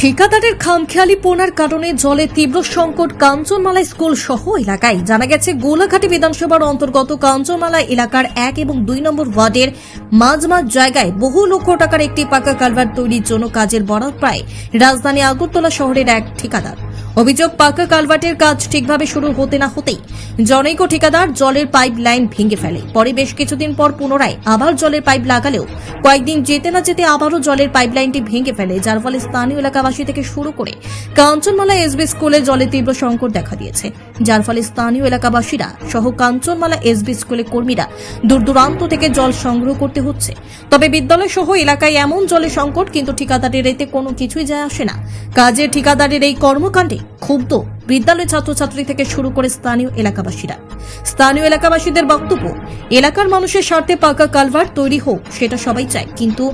ঠিকাদারের খামখেয়ালি পোনার কারণে জলে তীব্র সংকট কাঞ্চনমালা স্কুল সহ এলাকায়। জানা গেছে, গোলাঘাটি বিধানসভার অন্তর্গত কাঞ্চনমালা এলাকার এক এবং দুই নম্বর ওয়ার্ডের মাঝ মাঝ জায়গায় বহু লক্ষ টাকার একটি পাকা কালভার তৈরির জন্য কাজের বরাদ প্রায় রাজধানী আগরতলা শহরের এক ঠিকাদার। অভিযোগ, পাকা কালভার্টের কাজ ঠিকভাবে শুরু হতে না হতেই জনৈক ঠিকাদার জলের পাইপ লাইন ভেঙে ফেলে। পরে বেশ কিছুদিন পর পুনরায় আবার জলের পাইপ লাগালেও কয়েকদিন যেতে না যেতে আবারও জলের পাইপ লাইনটি ভেঙে ফেলে, যার ফলে স্থানীয় এলাকাবাসী থেকে শুরু করে কাঞ্চনমালা এসবি স্কুলে জলের তীব্র সংকট দেখা দিয়েছে। যার ফলে স্থানীয় এলাকাবাসীরা সহ কাঞ্চনমালা এসবি স্কুলে কর্মীরা দূর দূরান্ত থেকে জল সংগ্রহ করতে হচ্ছে। তবে বিদ্যালয় সহ এলাকায় এমন জলের সংকট, কিন্তু ঠিকাদারের এতে কোনো কিছুই যায় আসে না। কাজের ঠিকাদারের এই কর্মকাণ্ডে ক্ষুব্ধ বিদ্যালয় ছাত্রছাত্রী থেকে শুরু করে স্থানীয় এলাকাবাসীরা। স্থানীয় এলাকাবাসীদের বক্তব্য, এলাকার মানুষের স্বার্থে পাকা কালভার্ট তৈরি হোক, সেটা সবাই চায়। কিন্তু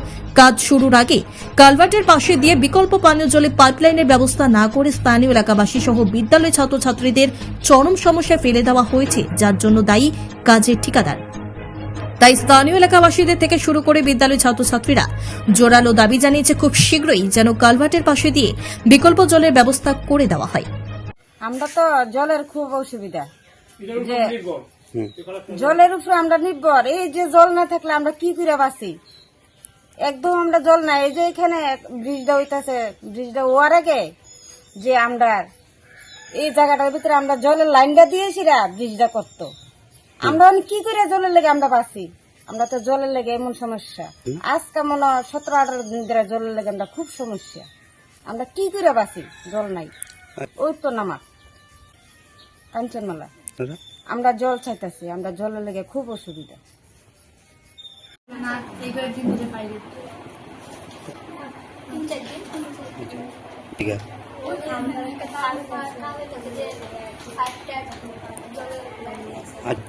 কাজ শুরুর আগে কালভার্টের পাশে দিয়ে বিকল্প পানীয় জলে পাইপলাইনের ব্যবস্থা না করে স্থানীয় এলাকাবাসী সহ বিদ্যালয় ছাত্রছাত্রীদের চরম সমস্যায় ফেলে দেওয়া হয়েছে, যার জন্য দায়ী কাজের ঠিকাদার। তাই স্থানীয় এলাকাবাসীদের থেকে শুরু করে বিদ্যালয় ছাত্রছাত্রীরা জোরালো দাবি জানিয়েছে, খুব শীঘ্রই যেন কালভার্টের পাশে দিয়ে বিকল্প জলের ব্যবস্থা করে দেওয়া হয়। আমরা তো জলের খুব অসুবিধা। যে জলের উপরে আমরা নির্ভর। এই যে জল না থাকলে আমরা কি করে বাঁচি? একদম আমরা জল নাই এই যে এখানে ব্রিজটা হইতাছে ব্রিজটা ওয়ার আগে যে আমরা এই জায়গাটার ভিতরে আমরা জলের লাইনটা দিয়েছি রা ব্রিজটা করতো। আমরা কি করে জলের লেগে আমরা বাঁচি? আমরা তো জলের লেগে এমন সমস্যা। আজকে মনে হয় সতেরো আঠারো দিন ধরে জলের লেগে আমরা খুব সমস্যা। আমরা কি করে বাঁচি? জল নাই। ওই তো নামা কাঞ্চনমালা আমরা জল চাইতেছি আমরা জলের লেগে খুব অসুবিধা। ঠিক আছে। আচ্ছা।